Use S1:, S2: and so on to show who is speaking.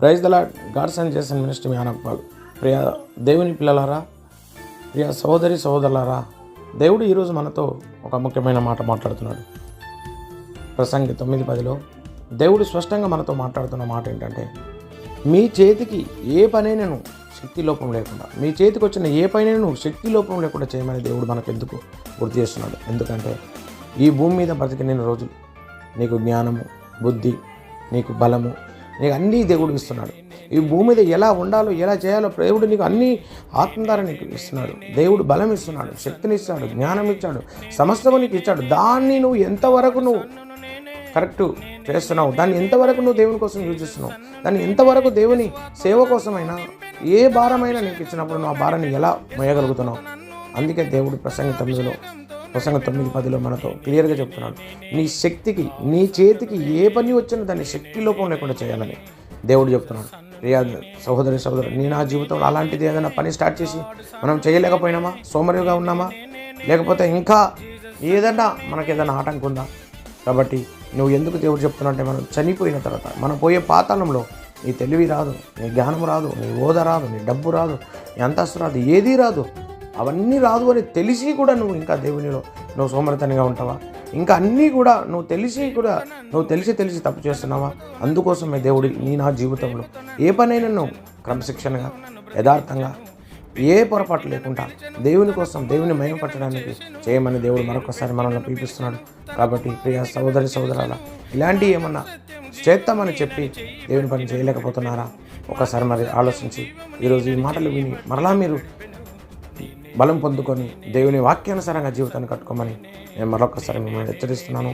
S1: Praise దలా gods and చేసిన minister మీ ఆనపాల్ ప్రియ దేవుని పిల్లలారా ప్రియ సహోదరి సహోదరులారా దేవుడు ఈరోజు మనతో ఒక ముఖ్యమైన మాట మాట్లాడుతున్నాడు. ప్రసంగి తొమ్మిది పదిలో దేవుడు స్పష్టంగా మనతో మాట్లాడుతున్న మాట ఏంటంటే మీ చేతికి ఏ పనైనను శక్తి లోపం లేకుండా మీ చేతికి వచ్చిన ఏ పైనను శక్తి లోపం లేకుండా చేయమని దేవుడు మనకు ఎందుకు గుర్తు చేస్తున్నాడు? ఎందుకంటే ఈ భూమి మీద బ్రతికిన రోజులు నీకు జ్ఞానము బుద్ధి నీకు బలము నీకు అన్నీ దేవుడు ఇస్తున్నాడు. ఈ భూమి మీద ఎలా ఉండాలో ఎలా చేయాలో దేవుడు నీకు అన్ని ఆత్మధార నీకు ఇస్తున్నాడు. దేవుడు బలం ఇస్తున్నాడు శక్తిని ఇస్తాడు జ్ఞానం ఇచ్చాడు సమస్తము నీకు ఇచ్చాడు. దాన్ని నువ్వు ఎంతవరకు నువ్వు కరెక్ట్ చేస్తున్నావు? దాన్ని ఎంతవరకు నువ్వు దేవుని కోసం యూజ్ చేస్తున్నావు? దాన్ని ఎంతవరకు దేవుని సేవ కోసమైనా ఏ భారమైనా నీకు ఇచ్చినప్పుడు నువ్వు ఆ భారాన్ని ఎలా మోయగలుగుతున్నావు? అందుకే దేవుడు ప్రసంగ తమిళలో ప్రసంగ తొమ్మిది పదిలో మనతో క్లియర్గా చెప్తున్నాడు. నీ శక్తికి నీ చేతికి ఏ పని వచ్చినా దాన్ని శక్తి లోపం లేకుండా చేయాలని దేవుడు చెప్తున్నాడు. ప్రియా సహోదరి సహోదరు నీ నా జీవితంలో అలాంటిది ఏదైనా పని స్టార్ట్ చేసి మనం చేయలేకపోయినామా? సోమరిగా ఉన్నామా? లేకపోతే ఇంకా ఏదన్నా మనకి ఏదైనా ఆటంకం ఉందా? కాబట్టి నువ్వు ఎందుకు దేవుడు చెప్తున్నట్టే మనం చనిపోయిన తర్వాత మనం పోయే పాతాళంలో నీ తెలివి రాదు నీ జ్ఞానం రాదు నీ హోదా రాదు నీ డబ్బు రాదు నీ అంతస్తు రాదు ఏదీ రాదు. అవన్నీ రాదు అని తెలిసి కూడా నువ్వు ఇంకా దేవునిలో నువ్వు సోమరితనిగా ఉంటావా? ఇంకా అన్నీ కూడా నువ్వు తెలిసి కూడా నువ్వు తెలిసి తెలిసి తప్పు చేస్తున్నావా? అందుకోసమే దేవుడు నీ నా జీవితంలో ఏ పనైనా నువ్వు క్రమశిక్షణగా యథార్థంగా ఏ పొరపాటు లేకుండా దేవుని కోసం దేవుని మయమపట్టడానికి చేయమని దేవుడు మరొకసారి మనల్ని పిలిపిస్తున్నాడు. కాబట్టి ప్రియ సహోదరి సహోదరాల ఇలాంటివి ఏమన్నా చేస్తామని చెప్పి దేవుని పని చేయలేకపోతున్నారా? ఒకసారి మరి ఆలోచించి ఈరోజు ఈ మాటలు విని మరలా మీరు బలం పొందుకొని దేవుని వాక్యానుసారంగా జీవితాన్ని కట్టుకోమని నేను మరొకసారి మిమ్మల్ని హెచ్చరిస్తున్నాను.